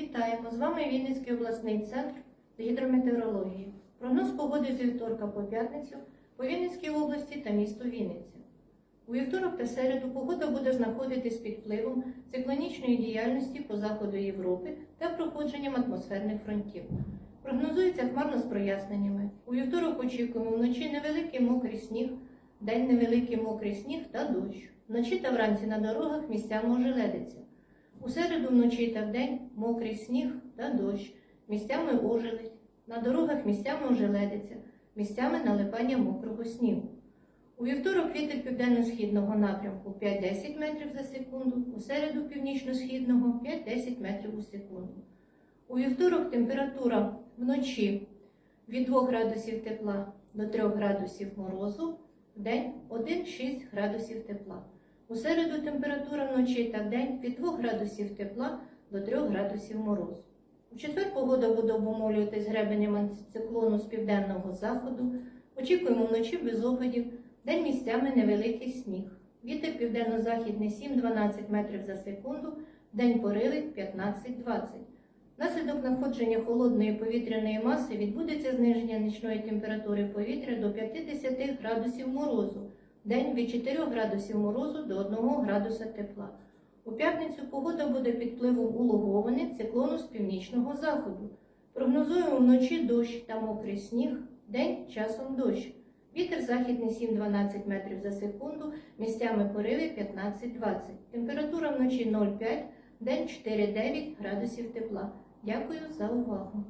Вітаємо! З вами Вінницький обласний центр гідрометеорології. Прогноз погоди з вівторка по п'ятницю по Вінницькій області та місту Вінниця. У вівторок та середу погода буде знаходитись під впливом циклонічної діяльності по заходу Європи та проходженням атмосферних фронтів. Прогнозується хмарно з проясненнями. У вівторок очікуємо вночі невеликий мокрий сніг, день невеликий мокрий сніг та дощ. Вночі та вранці на дорогах місцями ожеледиться. У середу вночі та вдень мокрий сніг та дощ, місцями ожеледь, на дорогах місцями ожеледиться, місцями налипання мокрого снігу. У вівторок вітер південно-східного напрямку 5-10 метрів за секунду, у середу північно-східного 5-10 метрів у секунду. У вівторок температура вночі від 2 градусів тепла до 3 градусів морозу, вдень 1-6 градусів тепла. У середу температура вночі та вдень від 2 градусів тепла до 3 градусів морозу. У четвер погода буде обумовлюватись гребенем антициклону з південного заходу. Очікуємо вночі без опадів, день місцями невеликий сніг. Вітер південно-західний 7-12 метрів за секунду, день пориви 15-20. Внаслідок находження холодної повітряної маси відбудеться зниження нічної температури повітря до 50 градусів морозу. День від 4 градусів морозу до 1 градуса тепла. У п'ятницю погода буде під впливом улоговини циклону з північного заходу. Прогнозуємо вночі дощ та мокрий сніг, день часом дощ. Вітер західний 7-12 метрів за секунду, місцями пориви 15-20. Температура вночі 0,5, день 4-9 градусів тепла. Дякую за увагу.